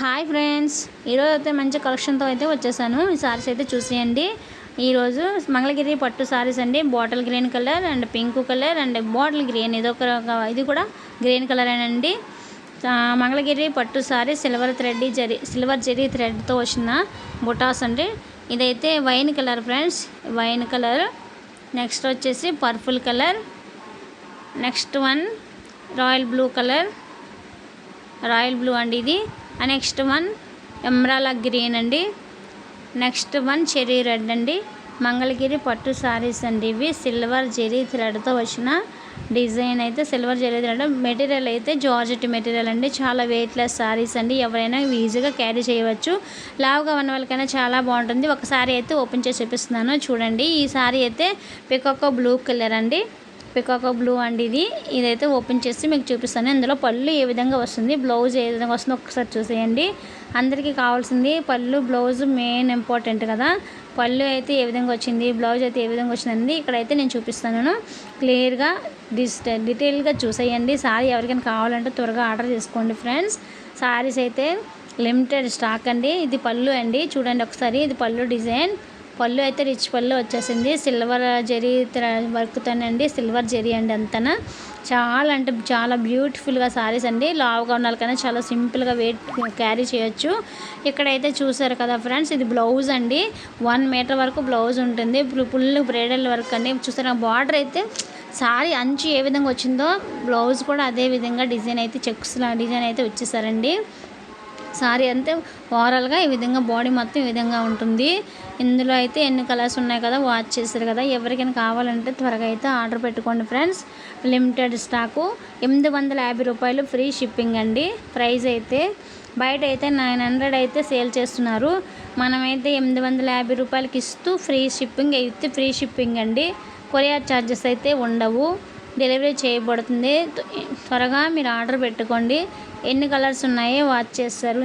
Hi friends. ఈరోజు అయితే మంచి కలెక్షన్తో అయితే వచ్చేసాను. ఈ సారీస్ అయితే చూసేయండి. ఈరోజు మంగళగిరి పట్టు సారీస్ అండి. Bottle green colour and pink colour and bottle green. ఇది ఒక ఇది కూడా గ్రీన్ కలర్ అండి మంగళగిరి పట్టు sari silver thread zari silver zari థ్రెడ్తో వచ్చిన బుటాస్ అండి. ఇదైతే wine colour friends. Wine colour. Next వచ్చేసి purple colour. Next one royal blue colour. Royal blue అండి ఇది. నెక్స్ట్ వన్ ఎమ్రాలా గ్రీన్ అండి. నెక్స్ట్ వన్ చెరీ రెడ్ అండి. మంగళగిరి పట్టు శారీస్ అండి ఇవి. సిల్వర్ జెరీ థ్రెడ్తో వచ్చిన డిజైన్ అయితే సిల్వర్ జెరీ థ్రెడ్ మెటీరియల్ అయితే జార్జెట్ మెటీరియల్ అండి. చాలా వెయిట్లెస్ శారీస్ అండి. ఎవరైనా ఈజీగా క్యారీ చేయవచ్చు. లావుగా ఉన్న వాళ్ళకైనా చాలా బాగుంటుంది. ఒక శారీ అయితే ఓపెన్ చేసి చూపిస్తున్నాను. చూడండి. ఈ శారీ అయితే పికాకో బ్లూ కలర్ అండి. పికాకో బ్లూ అండి ఇది. ఇదైతే ఓపెన్ చేసి మీకు చూపిస్తాను. ఇందులో పళ్ళు ఏ విధంగా వస్తుంది బ్లౌజ్ ఏ విధంగా వస్తుందో ఒకసారి చూసేయండి. అందరికీ కావాల్సింది పళ్ళు బ్లౌజ్ మెయిన్ ఇంపార్టెంట్ కదా. పళ్ళు అయితే ఏ విధంగా వచ్చింది బ్లౌజ్ అయితే ఏ విధంగా వచ్చిందండి ఇక్కడైతే నేను చూపిస్తాను. క్లియర్గా డిజిట డీటెయిల్గా చూసేయండి. సారీ ఎవరికైనా కావాలంటే త్వరగా ఆర్డర్ చేసుకోండి ఫ్రెండ్స్. సారీస్ అయితే లిమిటెడ్ స్టాక్ అండి. ఇది పళ్ళు అండి. చూడండి ఒకసారి. ఇది పళ్ళు డిజైన్. పళ్ళు అయితే రిచ్ పళ్ళు వచ్చేసింది. సిల్వర్ జరీ వర్క్తోనండి. సిల్వర్ జరీ అండి అంతనా. చాలా అంటే చాలా బ్యూటిఫుల్గా సారీస్ అండి. లావుగా ఉన్న వాళ్ళకైనా చాలా సింపుల్గా వెయిట్ క్యారీ చేయొచ్చు. ఇక్కడైతే చూసారు కదా ఫ్రెండ్స్ ఇది బ్లౌజ్ అండి. వన్ మీటర్ వరకు బ్లౌజ్ ఉంటుంది. ఫుల్ బ్రేడల్ వర్క్ అండి. చూసారు బార్డర్ అయితే సారీ అంచు ఏ విధంగా వచ్చిందో బ్లౌజ్ కూడా అదే విధంగా డిజైన్ అయితే చెక్స్ డిజైన్ అయితే వచ్చేసారండి. సారీ అంతే ఓవరాల్గా ఈ విధంగా బాడీ మొత్తం ఈ విధంగా ఉంటుంది. ఇందులో అయితే ఎన్ని కలర్స్ ఉన్నాయి కదా వాచ్ చేశారు కదా. ఎవరికైనా కావాలంటే త్వరగా అయితే ఆర్డర్ పెట్టుకోండి ఫ్రెండ్స్. లిమిటెడ్ స్టాకు ఎనిమిది వందల యాభై రూపాయలు ఫ్రీ షిప్పింగ్ అండి. ప్రైస్ అయితే బయట అయితే నైన్ హండ్రెడ్ అయితే సేల్ చేస్తున్నారు. మనమైతే ఎనిమిది వందల యాభై రూపాయలకి ఇస్తూ ఫ్రీ షిప్పింగ్ అయితే ఫ్రీ షిప్పింగ్ అండి. కొరియర్ ఛార్జెస్ అయితే ఉండవు. డెలివరీ చేయబడుతుంది. త్వరగా మీరు ఆర్డర్ పెట్టుకోండి. ఎన్ని కలర్స్ ఉన్నాయో వాచ్ చేస్తారు.